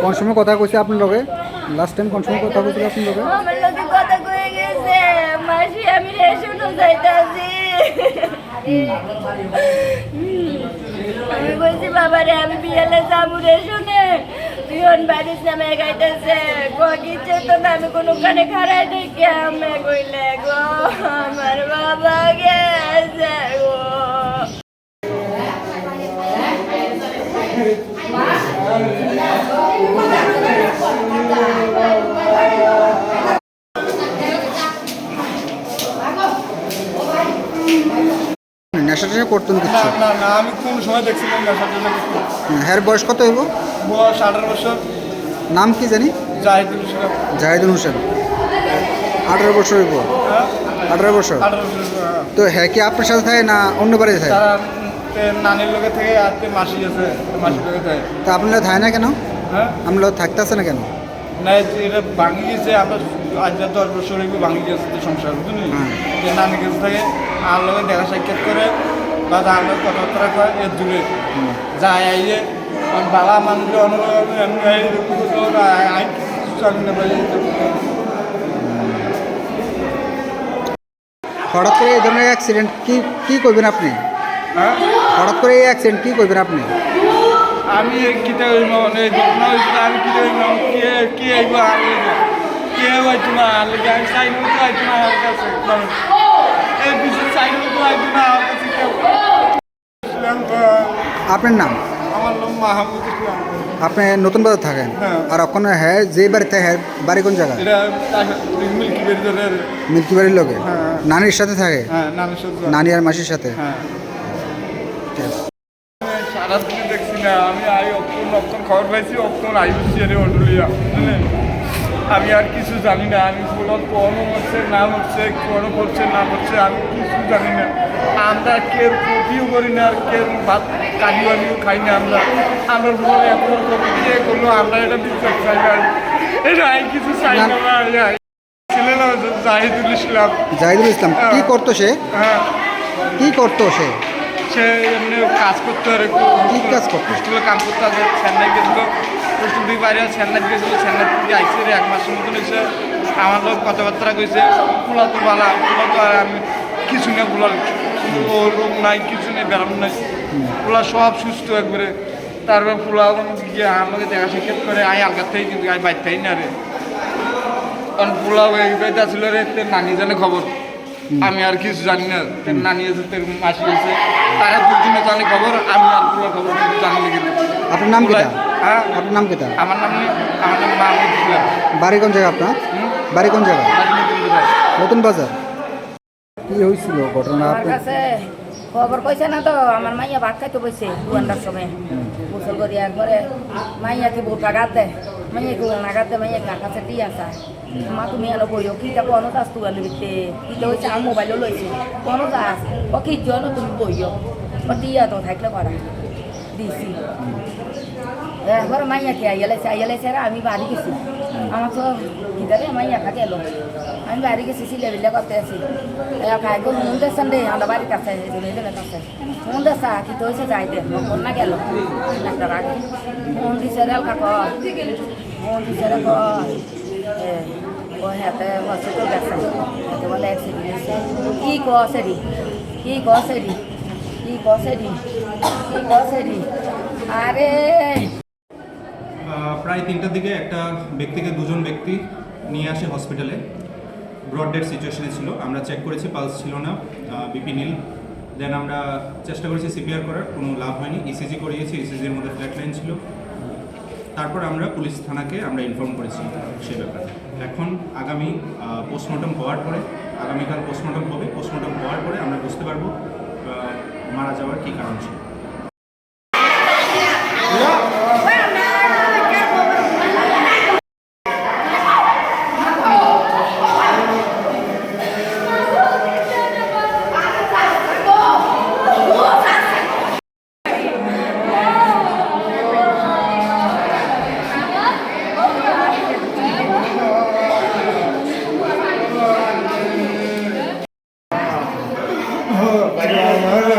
কোন সময় কথা কইছে আপনার লগে? লাস্ট টাইম কোন সময় কথা কইছে আপনার লগে? আমার লগে কথা কয়ে গেছে মাসি আমি রেশন যাইতাছি। আমি বাবারে আমি বিয়ালে যাব রেশনে বিহন বাড়ির নামে গাইতেছে গিচ্ছে তো আমি কোনো কানে খারাই দেখি আমি কইলে গো আমার বাবা গেছে গো টেশা করতেন কিছু? না না না আমি কোন সময় দেখছিলাম না সাথে সাথে হ্যার বয়স কত হইব? বয়স আঠারো বছর। নাম কি জানি? জাহিদুল ইসলাম। জাহিদুল হোসেন। আঠারো বছর হইব। হ্যাঁ? আঠারো বছর। হ্যাঁ। তো হ্যাঁ কি আপনার সাথে থাকে না অন্য বাড়িতে থাকে? নানির লোকে থেকে আর মাসি আছে মাসির লোকে থাকে। তা আপনারা থাকে না কেন? হ্যাঁ? আমরা থাকতেছে না কেন? না এটা ভাঙি গেছে আমরা আজ দশ বছর ভাঙি গেছে সংসার বুঝলি। যে নানি কাছে থাকে আর লোকে দেখা সাক্ষাৎ করে বা লোক কথাবার্তা কয় এর দূরে যায় আইয়ে বালা মানুষ হঠাৎ করে এই ধরনের অ্যাক্সিডেন্ট কি কি করবেন আপনি? হ্যাঁ হঠাৎ করে এই অ্যাক্সিডেন্ট কি করবেন আপনি? আমি কিতা হইব ঘটনা হয়েছিল আমি কিতা হইব কে কে আইব আমি কে হইতো না আর আমি চাই মতো আইতো না আমার কাছে এই বিশেষ চাই মতো আইতো না আমার আপনার নাম? আমার নাম মাহমুদ ইসলাম। আপনি নতুন বাজার থাকেন? হ্যাঁ। আর ওখানে হ্যাঁ যে বাড়িতে হ্যাঁ বাড়ি কোন জায়গায়? এটা মিল্কি বাড়ির লোকে হ্যাঁ। নানির সাথে থাকে? হ্যাঁ নানি আর মাসির সাথে? হ্যাঁ। ঠিক আছে। সারা দিনে দেখছি না আমি আই অক্ষণ অক্ষণ খবর পাইছি অক্ষণ আমি আর কিছু জানি না আমি ফুলত কোনো হচ্ছে না হচ্ছে কোনো করছে না করছে আমি কিছু জানি না। আমরা কেউ কপিও করি না আর কে ভাত কালিও আমিও খাই না আমরা। আমরা ফুল এত কপি কে করল আমরা এটা বিশ্বাস চাই না। এটা আমি কিছু চাই না আই। জাহিদুল ইসলাম। জাহিদুল ইসলাম কি করতো সে? হ্যাঁ। কি করতো সে? সে এমনি কাজ করতে আর কি কাজ করতো? কাম করতে চেন্নাই গেছিল। হোস্টেল থেকে বাইরে চেন্নাই গেছিল চেন্নাই থেকে আইসে রে এক মাসের মতন এসে আমার লোক কথাবার্তা কইছে ফুলা তো বালা ফুলা তো আমি কিছু নেই ফুলার রোগ নাই কিছু নেই ব্যারাম নাই। ফুলা সব সুস্থ একবারে। তারপর ফুলা গিয়ে আমাকে দেখা সাক্ষাৎ করে আই আলগার থেকে কিন্তু আই বাইর থাই না রে। কারণ পোলা হয়ে গেছে ছিল রে তোর নানি জানে খবর। আমি আর কিছু জানি না। তোর নানি আছে তোর মাসি আছে। তারা দুজনে জানে খবর আমি আর পুরো খবর জানি না কিন্তু। আপনার নাম কিটা হ্যাঁ আপনার নাম কিটা আমার নাম আমার নাম মাহমুদ ইসলাম। বাড়ি কোন জায়গা আপনার? বাড়ি কোন জায়গা নতুন বাজার। কি হয়েছিল ঘটনা আমার আপনি কাছে খবর কইছে না তো আমার মাইয়া ভাত খাইতে বসে দু ঘণ্টার সময় গোসল করি একবারে মাইয়া কি বহুত আঘাত দেয় মাইয়া কি আঘাত দেয় মাইয়া কাছে দিয়ে আসা মা তুমি এনে বইও কিটা কোনো দাস তুই আনি বিতে কিটা হয়েছে আমার মোবাইলও লইছে। কোনো দাস ও কি জন্য তুমি বইও? ও টিয়া তো থাকলে করা দিছি। একবার মাইয়া কে আইয়ালেছে আইয়ালেছে আমি বাড়ি গেছি। আমার তো কিদারে মাইয়া খা গেল আমি বাড়ি গেছি সিলে বিলে করতে আছি খাই গো নুন দেশান রে আমরা বাড়ির কাছে জনের কাছে নুন দেশা কি তো হয়েছে যাইতে মন না গেল একটা আগে মন দিছে রে কাক মন দিছে রে হাতে হসপিটাল গেছে। বলে অ্যাক্সিডেন্ট কি কছে রি কি কছে রি প্রায় তিনটার দিকে একটা ব্যক্তিকে দুজন ব্যক্তি নিয়ে আসে হসপিটালে ব্রড ডেড সিচুয়েশনে ছিল। আমরা চেক করেছি পালস ছিল না। বিপি নীল। দেন আমরা চেষ্টা করেছি সিপিআর করার, কোনো লাভ হয়নি। ইসিজি করিয়েছি ইসিজির মধ্যে ফ্ল্যাট লাইন ছিল। তারপর আমরা পুলিশ থানাকে আমরা ইনফর্ম করেছি সে ব্যাপারে। এখন আগামী পোস্টমর্টম হওয়ার পরে, আগামীকাল পোস্টমর্টম হবে। পোস্টমর্টম হওয়ার পরে আমরা বুঝতে পারব মারা যাওয়ার কী কারণ ছিল Maria, Maria.